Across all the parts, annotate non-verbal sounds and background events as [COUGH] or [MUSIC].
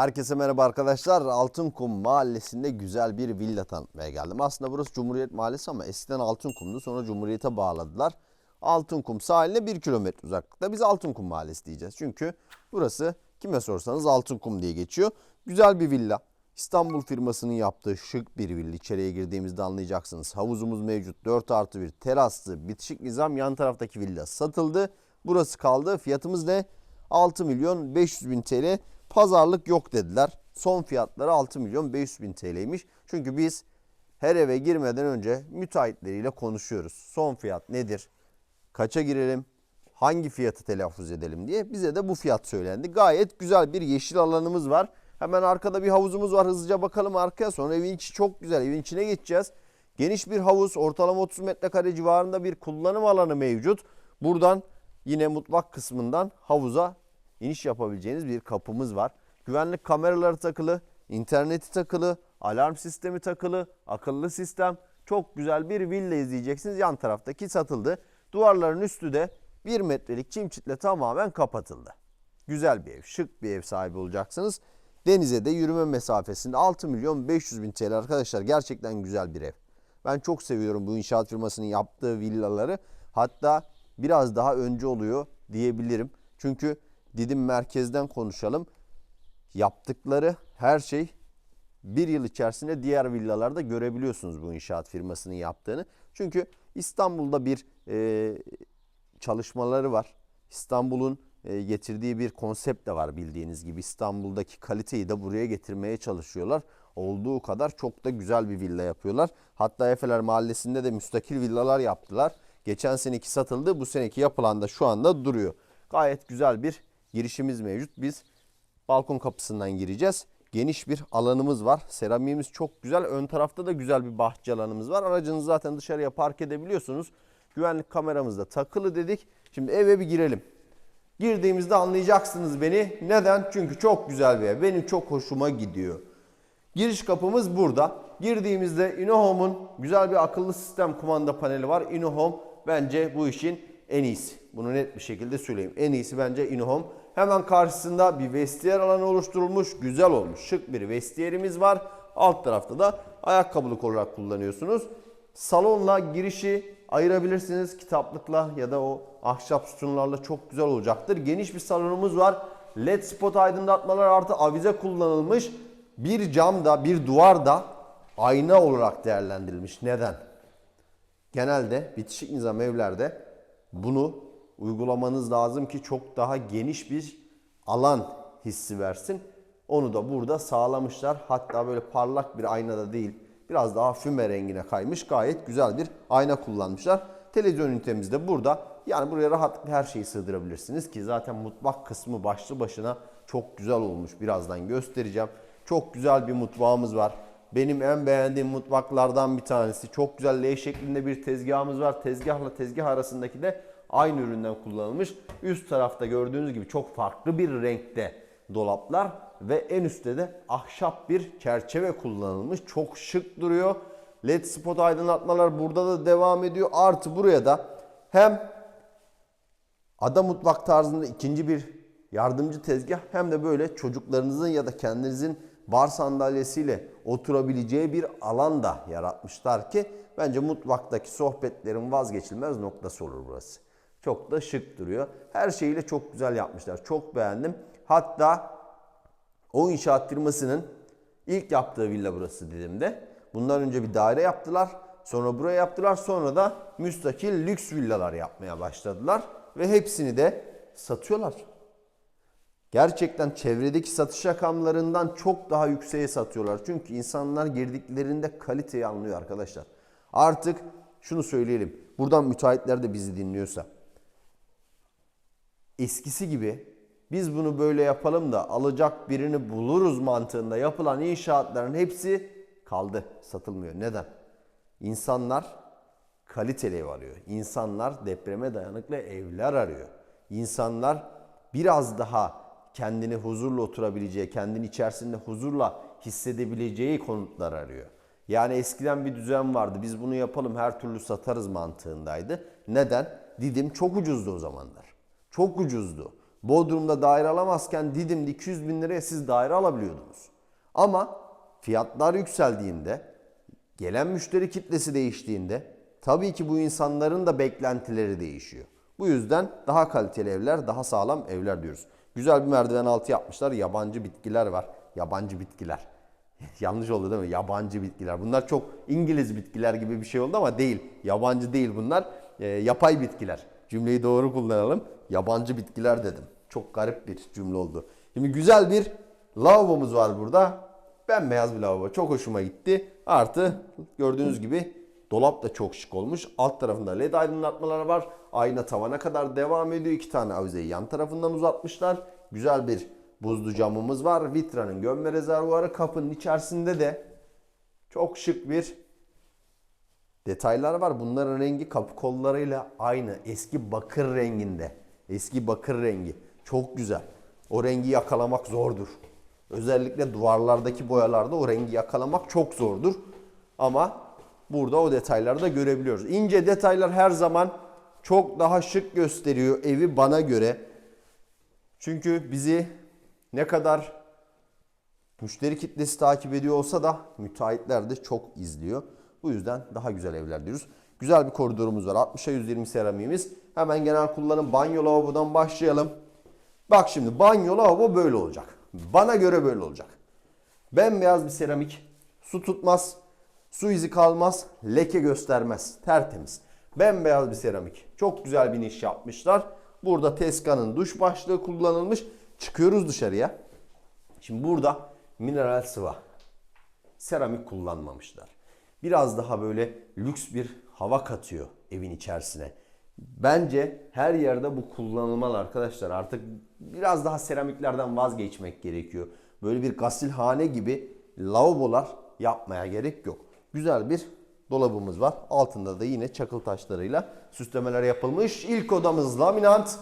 Herkese merhaba arkadaşlar. Altınkum Mahallesi'nde güzel bir villa tanıtmaya geldim. Aslında burası Cumhuriyet Mahallesi ama eskiden Altınkum'du. Sonra Cumhuriyet'e bağladılar. Altınkum sahiline 1 kilometre uzaklıkta. Biz Altınkum Mahallesi diyeceğiz. Çünkü burası kime sorsanız Altınkum diye geçiyor. Güzel bir villa. İstanbul firmasının yaptığı şık bir villa. İçeriye girdiğimizde anlayacaksınız. Havuzumuz mevcut. 4 artı 1 teraslı bitişik nizam yan taraftaki villa satıldı. Burası kaldı. Fiyatımız ne? 6 milyon 500 bin TL. Pazarlık yok dediler. Son fiyatları 6 milyon 500 bin TL'ymiş. Çünkü biz her eve girmeden önce müteahhitleriyle konuşuyoruz. Son fiyat nedir? Kaça girelim? Hangi fiyatı telaffuz edelim diye bize de bu fiyat söylendi. Gayet güzel bir yeşil alanımız var. Hemen arkada bir havuzumuz var. Hızlıca bakalım arkaya. Sonra evin içi çok güzel. Evin içine geçeceğiz. Geniş bir havuz, ortalama 30 metrekare civarında bir kullanım alanı mevcut. Buradan yine mutfak kısmından havuza iniş yapabileceğiniz bir kapımız var. Güvenlik kameraları takılı, interneti takılı, alarm sistemi takılı, akıllı sistem. Çok güzel bir villa izleyeceksiniz. Yan taraftaki satıldı. Duvarların üstü de 1 metrelik çim çitle tamamen kapatıldı. Güzel bir ev, şık bir ev sahibi olacaksınız. Denize de yürüme mesafesinde 6 milyon 500 bin TL arkadaşlar. Gerçekten güzel bir ev. Ben çok seviyorum bu inşaat firmasının yaptığı villaları. Hatta biraz daha önce oluyor diyebilirim. Çünkü Didim merkezden konuşalım. Yaptıkları her şey bir yıl içerisinde diğer villalarda görebiliyorsunuz bu inşaat firmasının yaptığını. Çünkü İstanbul'da bir e, çalışmaları var. İstanbul'un e, getirdiği bir konsept de var bildiğiniz gibi. İstanbul'daki kaliteyi de buraya getirmeye çalışıyorlar. Olduğu kadar çok da güzel bir villa yapıyorlar. Hatta Efeler Mahallesi'nde de müstakil villalar yaptılar. Geçen seneki satıldı. Bu seneki yapılan da şu anda duruyor. Gayet güzel bir girişimiz mevcut. Biz balkon kapısından gireceğiz. Geniş bir alanımız var. Seramiğimiz çok güzel. Ön tarafta da güzel bir bahçe alanımız var. Aracınızı zaten dışarıya park edebiliyorsunuz. Güvenlik kameramız da takılı dedik. Şimdi eve bir girelim. Girdiğimizde anlayacaksınız beni. Neden? Çünkü çok güzel bir ev. Benim çok hoşuma gidiyor. Giriş kapımız burada. Girdiğimizde InnoHome'un güzel bir akıllı sistem kumanda paneli var. InnoHome bence bu işin en iyisi. Bunu net bir şekilde söyleyeyim. En iyisi bence InnoHome. Hemen karşısında bir vestiyer alanı oluşturulmuş. Güzel olmuş. Şık bir vestiyerimiz var. Alt tarafta da ayakkabılık olarak kullanıyorsunuz. Salonla girişi ayırabilirsiniz. Kitaplıkla ya da o ahşap sütunlarla çok güzel olacaktır. Geniş bir salonumuz var. LED spot aydınlatmalar artı avize kullanılmış. Bir camda, bir duvarda ayna olarak değerlendirilmiş. Neden? Genelde bitişik nizam evlerde bunu uygulamanız lazım ki çok daha geniş bir alan hissi versin. Onu da burada sağlamışlar. Hatta böyle parlak bir aynada değil, biraz daha füme rengine kaymış. Gayet güzel bir ayna kullanmışlar. Televizyon ünitemiz de burada. Yani buraya rahatlıkla her şeyi sığdırabilirsiniz ki zaten mutfak kısmı başlı başına çok güzel olmuş. Birazdan göstereceğim. Çok güzel bir mutfağımız var. Benim en beğendiğim mutfaklardan bir tanesi. Çok güzel L şeklinde bir tezgahımız var. Tezgahla tezgah arasındaki de aynı üründen kullanılmış. Üst tarafta gördüğünüz gibi çok farklı bir renkte dolaplar ve en üstte de ahşap bir çerçeve kullanılmış. Çok şık duruyor. LED spot aydınlatmalar burada da devam ediyor. Artı buraya da hem ada mutfak tarzında ikinci bir yardımcı tezgah hem de böyle çocuklarınızın ya da kendinizin bar sandalyesiyle oturabileceği bir alan da yaratmışlar ki bence mutfaktaki sohbetlerin vazgeçilmez noktası olur burası. Çok da şık duruyor. Her şeyiyle çok güzel yapmışlar. Çok beğendim. Hatta o inşaat firmasının ilk yaptığı villa burası Didim'de. Bundan önce bir daire yaptılar. Sonra buraya yaptılar. Sonra da müstakil lüks villalar yapmaya başladılar. Ve hepsini de satıyorlar. Gerçekten çevredeki satış rakamlarından çok daha yükseğe satıyorlar. Çünkü insanlar girdiklerinde kaliteyi anlıyor arkadaşlar. Artık şunu söyleyelim. Buradan müteahhitler de bizi dinliyorsa. Eskisi gibi biz bunu böyle yapalım da alacak birini buluruz mantığında yapılan inşaatların hepsi kaldı. Satılmıyor. Neden? İnsanlar kaliteli ev arıyor. İnsanlar depreme dayanıklı evler arıyor. İnsanlar biraz daha kendini huzurla oturabileceği, kendini içerisinde huzurla hissedebileceği konutlar arıyor. Yani eskiden bir düzen vardı. Biz bunu yapalım her türlü satarız mantığındaydı. Neden? Didim çok ucuzdu o zamanlar. Çok ucuzdu. Bodrum'da daire alamazken Didim'de 200 bin liraya siz daire alabiliyordunuz. Ama fiyatlar yükseldiğinde, gelen müşteri kitlesi değiştiğinde tabii ki bu insanların da beklentileri değişiyor. Bu yüzden daha kaliteli evler, daha sağlam evler diyoruz. Güzel bir merdiven altı yapmışlar. Yabancı bitkiler var. Yabancı bitkiler. [LAUGHS] Yanlış oldu değil mi? Yabancı bitkiler. Bunlar çok İngiliz bitkiler gibi bir şey oldu ama değil. Yabancı değil bunlar. Ee, yapay bitkiler. Cümleyi doğru kullanalım. Yabancı bitkiler dedim. Çok garip bir cümle oldu. Şimdi güzel bir lavabomuz var burada. Bembeyaz bir lavabo. Çok hoşuma gitti. Artı gördüğünüz gibi dolap da çok şık olmuş. Alt tarafında led aydınlatmalar var. Ayna tavana kadar devam ediyor. İki tane avizeyi yan tarafından uzatmışlar. Güzel bir buzlu camımız var. Vitra'nın gömme rezervuarı kapının içerisinde de çok şık bir detaylar var. Bunların rengi kapı kollarıyla aynı. Eski bakır renginde. Eski bakır rengi. Çok güzel. O rengi yakalamak zordur. Özellikle duvarlardaki boyalarda o rengi yakalamak çok zordur. Ama burada o detayları da görebiliyoruz. İnce detaylar her zaman çok daha şık gösteriyor evi bana göre. Çünkü bizi ne kadar müşteri kitlesi takip ediyor olsa da müteahhitler de çok izliyor. Bu yüzden daha güzel evler diyoruz. Güzel bir koridorumuz var. 60'a 120 seramiğimiz. Hemen genel kullanım banyo lavabodan başlayalım. Bak şimdi banyo lavabo böyle olacak. Bana göre böyle olacak. Bembeyaz bir seramik. Su tutmaz. Su izi kalmaz. Leke göstermez. Tertemiz. Bembeyaz bir seramik. Çok güzel bir niş yapmışlar. Burada Teska'nın duş başlığı kullanılmış. Çıkıyoruz dışarıya. Şimdi burada mineral sıva. Seramik kullanmamışlar. Biraz daha böyle lüks bir hava katıyor evin içerisine. Bence her yerde bu kullanılmalı arkadaşlar. Artık biraz daha seramiklerden vazgeçmek gerekiyor. Böyle bir gasilhane gibi lavabolar yapmaya gerek yok. Güzel bir dolabımız var. Altında da yine çakıl taşlarıyla süslemeler yapılmış. İlk odamız laminant.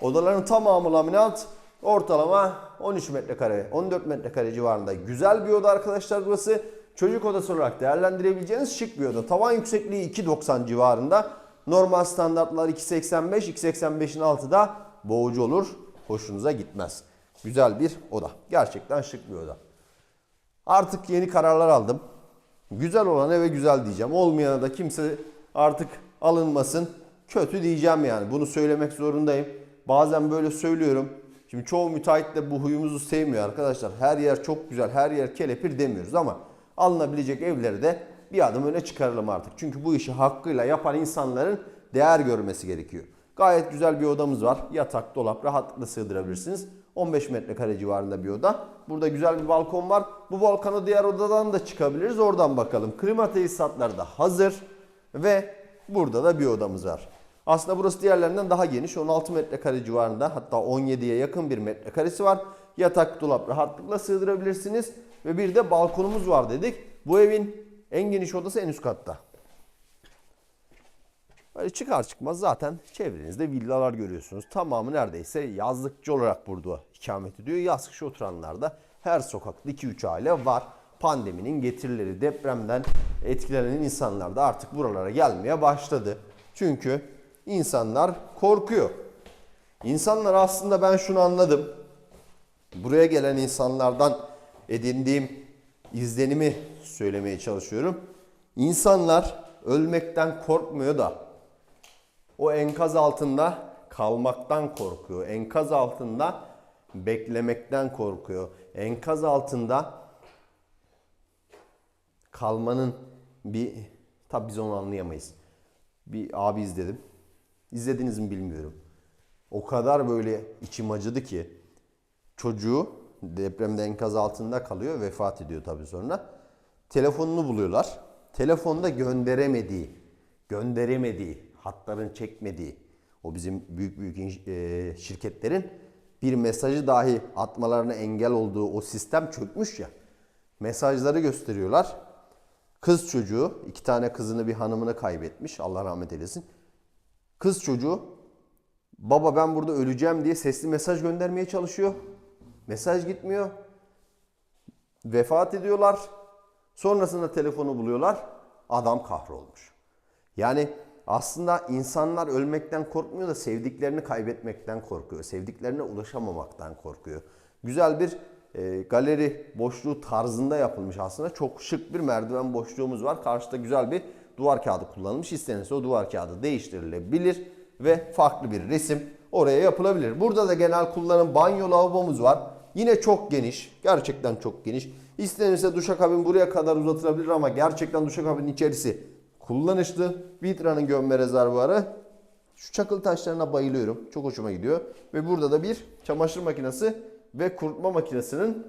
Odaların tamamı laminant. Ortalama 13 metrekare, 14 metrekare civarında güzel bir oda arkadaşlar burası. Çocuk odası olarak değerlendirebileceğiniz şık bir oda. Tavan yüksekliği 2.90 civarında. Normal standartlar 2.85, 2.85'in altı da boğucu olur. Hoşunuza gitmez. Güzel bir oda. Gerçekten şık bir oda. Artık yeni kararlar aldım. Güzel olan eve güzel diyeceğim. Olmayana da kimse artık alınmasın. Kötü diyeceğim yani. Bunu söylemek zorundayım. Bazen böyle söylüyorum. Şimdi çoğu müteahhit de bu huyumuzu sevmiyor arkadaşlar. Her yer çok güzel, her yer kelepir demiyoruz ama alınabilecek evleri de bir adım öne çıkaralım artık. Çünkü bu işi hakkıyla yapan insanların değer görmesi gerekiyor. Gayet güzel bir odamız var. Yatak, dolap rahatlıkla sığdırabilirsiniz. 15 metrekare civarında bir oda. Burada güzel bir balkon var. Bu balkona diğer odadan da çıkabiliriz. Oradan bakalım. Klima tesisatları da hazır. Ve burada da bir odamız var. Aslında burası diğerlerinden daha geniş. 16 metrekare civarında hatta 17'ye yakın bir metrekaresi var. Yatak, dolap rahatlıkla sığdırabilirsiniz. Ve bir de balkonumuz var dedik. Bu evin en geniş odası en üst katta. Böyle çıkar çıkmaz zaten çevrenizde villalar görüyorsunuz. Tamamı neredeyse yazlıkçı olarak burada ikamet ediyor. Yaz kış oturanlarda her sokakta 2-3 aile var. Pandeminin getirileri depremden etkilenen insanlar da artık buralara gelmeye başladı. Çünkü insanlar korkuyor. İnsanlar aslında ben şunu anladım. Buraya gelen insanlardan edindiğim izlenimi söylemeye çalışıyorum. İnsanlar ölmekten korkmuyor da o enkaz altında kalmaktan korkuyor. Enkaz altında beklemekten korkuyor. Enkaz altında kalmanın bir tabi biz onu anlayamayız. Bir abi izledim. İzlediniz mi bilmiyorum. O kadar böyle içim acıdı ki çocuğu depremde enkaz altında kalıyor. Vefat ediyor tabii sonra. Telefonunu buluyorlar. Telefonda gönderemediği, gönderemediği, hatların çekmediği o bizim büyük büyük e, şirketlerin bir mesajı dahi atmalarına engel olduğu o sistem çökmüş ya. Mesajları gösteriyorlar. Kız çocuğu, iki tane kızını bir hanımını kaybetmiş. Allah rahmet eylesin. Kız çocuğu baba ben burada öleceğim diye sesli mesaj göndermeye çalışıyor. Mesaj gitmiyor. Vefat ediyorlar. Sonrasında telefonu buluyorlar. Adam kahrolmuş. Yani aslında insanlar ölmekten korkmuyor da sevdiklerini kaybetmekten korkuyor. Sevdiklerine ulaşamamaktan korkuyor. Güzel bir e, galeri boşluğu tarzında yapılmış aslında. Çok şık bir merdiven boşluğumuz var. Karşıda güzel bir duvar kağıdı kullanılmış. İstenirse o duvar kağıdı değiştirilebilir ve farklı bir resim oraya yapılabilir. Burada da genel kullanım banyo lavabomuz var. Yine çok geniş. Gerçekten çok geniş. İstenirse duşakabin buraya kadar uzatılabilir ama gerçekten duşakabinin içerisi kullanışlı. Vitra'nın gömme rezervuarı. Şu çakıl taşlarına bayılıyorum. Çok hoşuma gidiyor. Ve burada da bir çamaşır makinesi ve kurutma makinesinin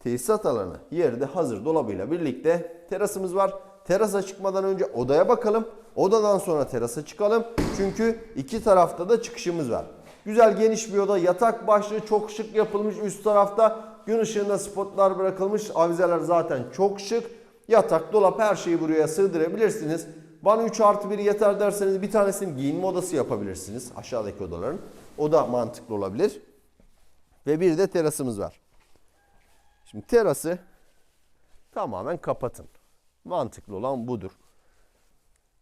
tesisat alanı. Yerde hazır dolabıyla birlikte terasımız var. Terasa çıkmadan önce odaya bakalım. Odadan sonra terasa çıkalım. Çünkü iki tarafta da çıkışımız var. Güzel geniş bir oda. Yatak başlığı çok şık yapılmış. Üst tarafta gün ışığında spotlar bırakılmış. Avizeler zaten çok şık. Yatak, dolap her şeyi buraya sığdırabilirsiniz. Bana 3 artı 1 yeter derseniz bir tanesini giyinme odası yapabilirsiniz. Aşağıdaki odaların. O da mantıklı olabilir. Ve bir de terasımız var. Şimdi terası tamamen kapatın. Mantıklı olan budur.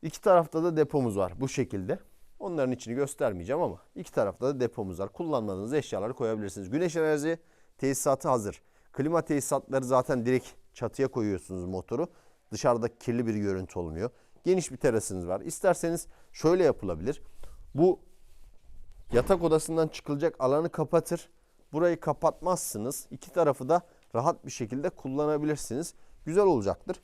İki tarafta da depomuz var bu şekilde. Onların içini göstermeyeceğim ama iki tarafta da depomuz var. Kullanmadığınız eşyaları koyabilirsiniz. Güneş enerji tesisatı hazır. Klima tesisatları zaten direkt çatıya koyuyorsunuz motoru. Dışarıda kirli bir görüntü olmuyor. Geniş bir terasınız var. İsterseniz şöyle yapılabilir. Bu yatak odasından çıkılacak alanı kapatır. Burayı kapatmazsınız. İki tarafı da rahat bir şekilde kullanabilirsiniz. Güzel olacaktır.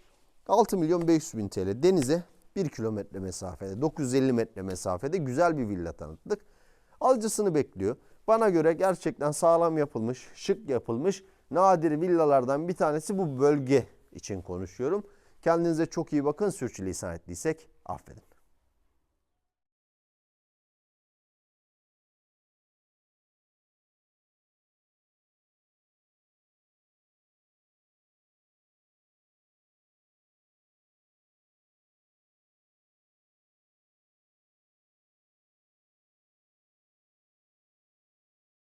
6 milyon 500 bin TL denize 1 kilometre mesafede 950 metre mesafede güzel bir villa tanıttık. Alıcısını bekliyor. Bana göre gerçekten sağlam yapılmış, şık yapılmış nadir villalardan bir tanesi bu bölge için konuşuyorum. Kendinize çok iyi bakın. Sürçülisan ettiysek affedin.